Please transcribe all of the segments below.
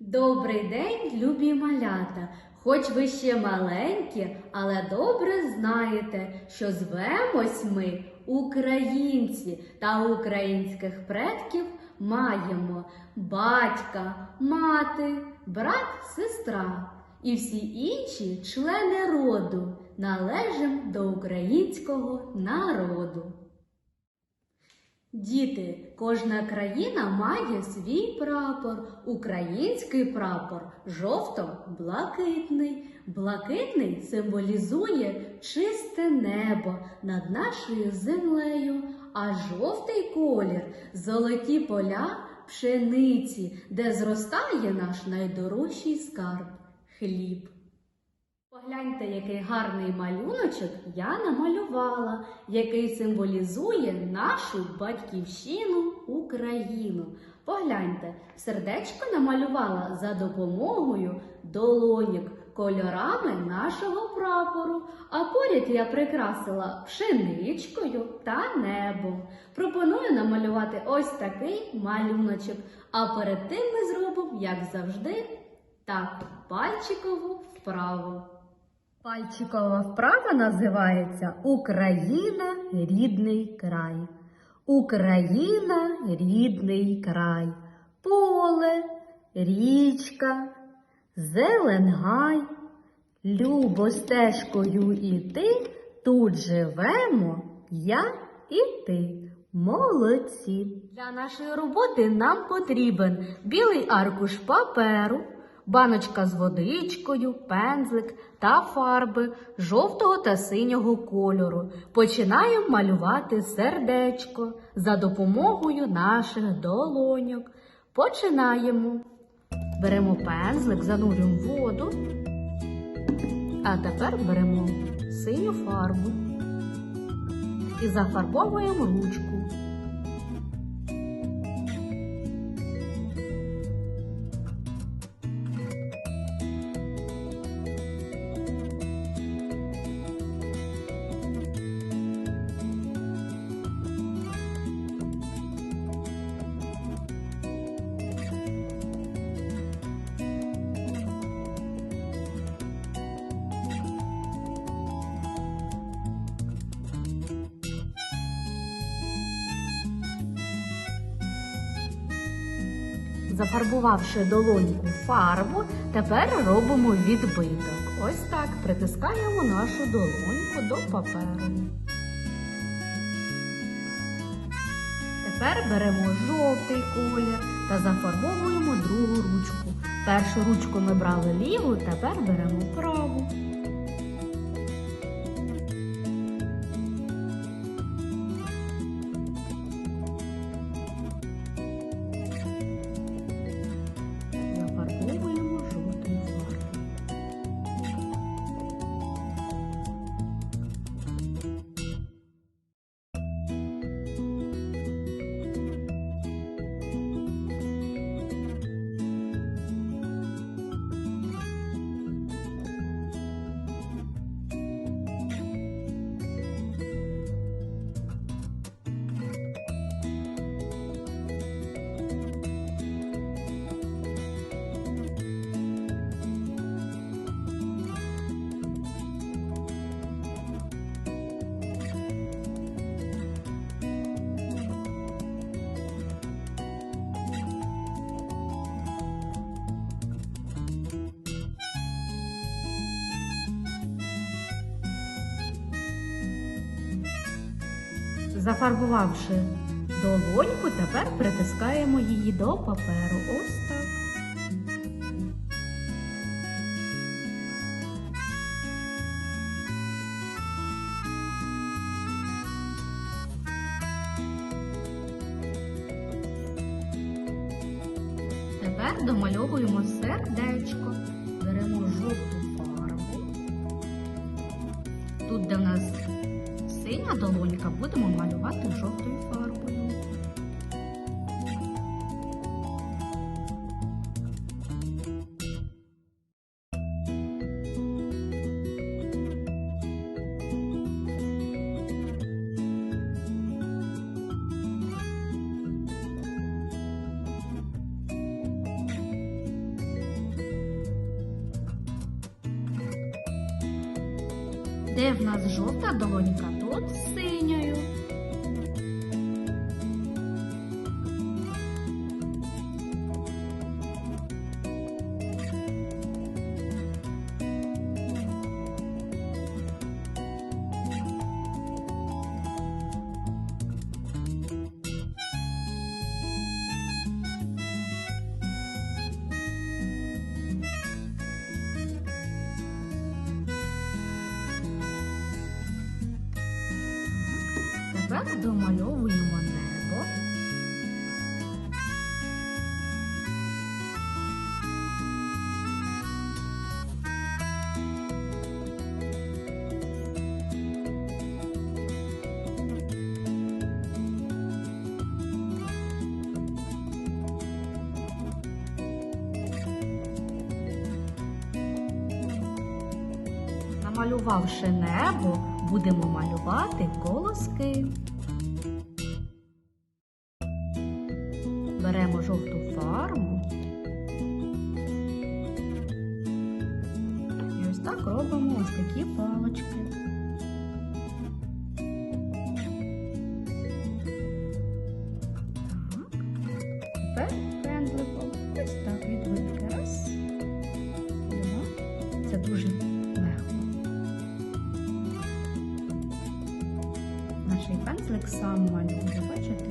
Добрий день, любі малята! Хоч ви ще маленькі, але добре знаєте, що звемось ми українці та українських предків маємо батька, мати, брат, сестра і всі інші члени роду належимо до українського народу. Діти, кожна країна має свій прапор. Український прапор жовто-блакитний. Блакитний символізує чисте небо над нашою землею, а жовтий колір золоті поля пшениці, де зростає наш найдорожчий скарб хліб. Погляньте, який гарний малюночок я намалювала, який символізує нашу батьківщину Україну. Погляньте, сердечко намалювала за допомогою долоньок кольорами нашого прапору, а поряд я прикрасила пшеничкою та небом. Пропоную намалювати ось такий малюночок. А перед тим ми зробимо, як завжди, так, пальчикову вправу. Пальчикова вправа називається Україна рідний край. Україна рідний край. Поле, річка, зелен гай. Любо стежкою іти, тут живемо я і ти. Молодці. Для нашої роботи нам потрібен білий аркуш паперу, баночка з водичкою, пензлик та фарби жовтого та синього кольору. Починаємо малювати сердечко за допомогою наших долоньок. Починаємо. Беремо пензлик, занурюємо воду. А тепер беремо синю фарбу і зафарбовуємо ручку. Зафарбувавши долоньку фарбу, тепер робимо відбиток. Ось так притискаємо нашу долоньку до паперу. Тепер беремо жовтий колір та зафарбовуємо другу ручку. Першу ручку ми брали ліву, тепер беремо праву. Зафарбувавши долоньку, тепер притискаємо її до паперу. Ось так. Тепер домальовуємо сердечко. Беремо жовту фарбу. Тут, де в нас синя долонька, будемо малювати жовтою фарбою. Де в нас жовта долонька, тут з Тепер домальовуємо небо. Намалювавши небо, будемо малювати колоски. Беремо жовту фарбу. І ось так робимо ось такі палочки. Так. Тепер Наш пензлик сам малює, бачите?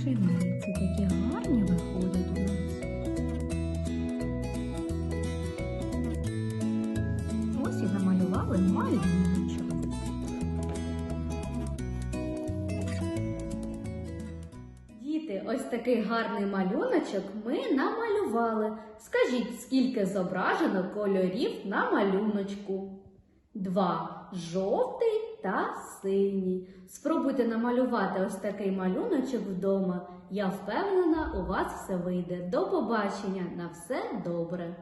Пшениці такі гарні виходять у нас. Ось і намалювали малюночок. Діти, ось такий гарний малюночок ми намалювали. Скажіть, скільки зображено кольорів на малюночку? Два жовтий та синій. Спробуйте намалювати ось такий малюночок вдома. Я впевнена, у вас все вийде. До побачення! На все добре!